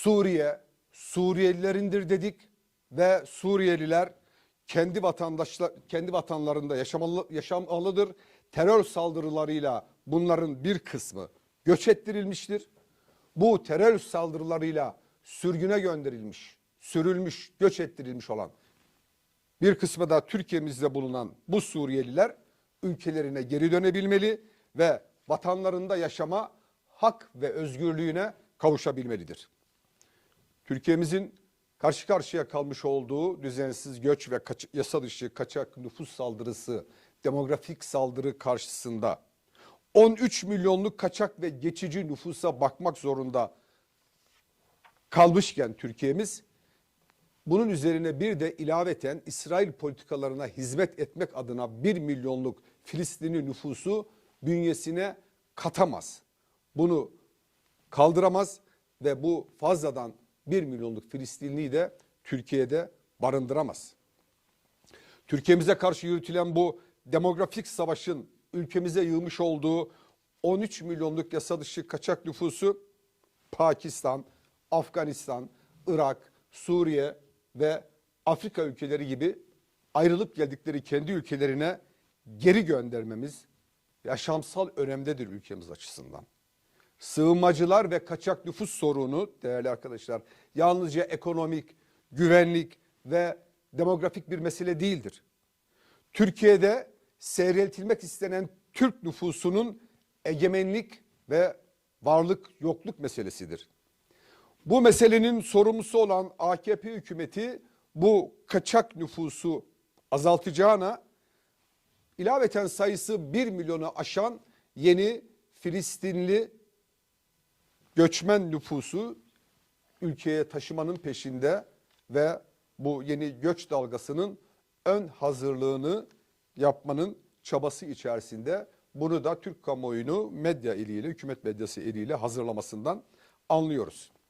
Suriye Suriyelilerindir dedik ve Suriyeliler kendi vatandaşlar kendi vatanlarında yaşamalı, yaşamalıdır. Terör saldırılarıyla bunların bir kısmı göç ettirilmiştir. Bu terör saldırılarıyla sürgüne gönderilmiş, sürülmüş, göç ettirilmiş olan bir kısmı da Türkiye'mizde bulunan bu Suriyeliler ülkelerine geri dönebilmeli ve vatanlarında yaşama hak ve özgürlüğüne kavuşabilmelidir. Türkiye'mizin karşı karşıya kalmış olduğu düzensiz göç ve kaç- yasa dışı kaçak nüfus saldırısı, demografik saldırı karşısında 13 milyonluk kaçak ve geçici nüfusa bakmak zorunda kalmışken Türkiye'miz bunun üzerine bir de ilaveten İsrail politikalarına hizmet etmek adına 1 milyonluk Filistinli nüfusu bünyesine katamaz. Bunu kaldıramaz ve bu fazladan 1 milyonluk Filistinliyi de Türkiye'de barındıramaz. Türkiye'mize karşı yürütülen bu demografik savaşın ülkemize yığmış olduğu 13 milyonluk yasa dışı kaçak nüfusu Pakistan, Afganistan, Irak, Suriye ve Afrika ülkeleri gibi ayrılıp geldikleri kendi ülkelerine geri göndermemiz yaşamsal önemdedir ülkemiz açısından. Sığınmacılar ve kaçak nüfus sorunu değerli arkadaşlar yalnızca ekonomik, güvenlik ve demografik bir mesele değildir. Türkiye'de seyreltilmek istenen Türk nüfusunun egemenlik ve varlık yokluk meselesidir. Bu meselenin sorumlusu olan AKP hükümeti bu kaçak nüfusu azaltacağına ilaveten sayısı 1 milyonu aşan yeni Filistinli göçmen nüfusu ülkeye taşımanın peşinde ve bu yeni göç dalgasının ön hazırlığını yapmanın çabası içerisinde bunu da Türk kamuoyunu medya eliyle, hükümet medyası eliyle hazırlamasından anlıyoruz.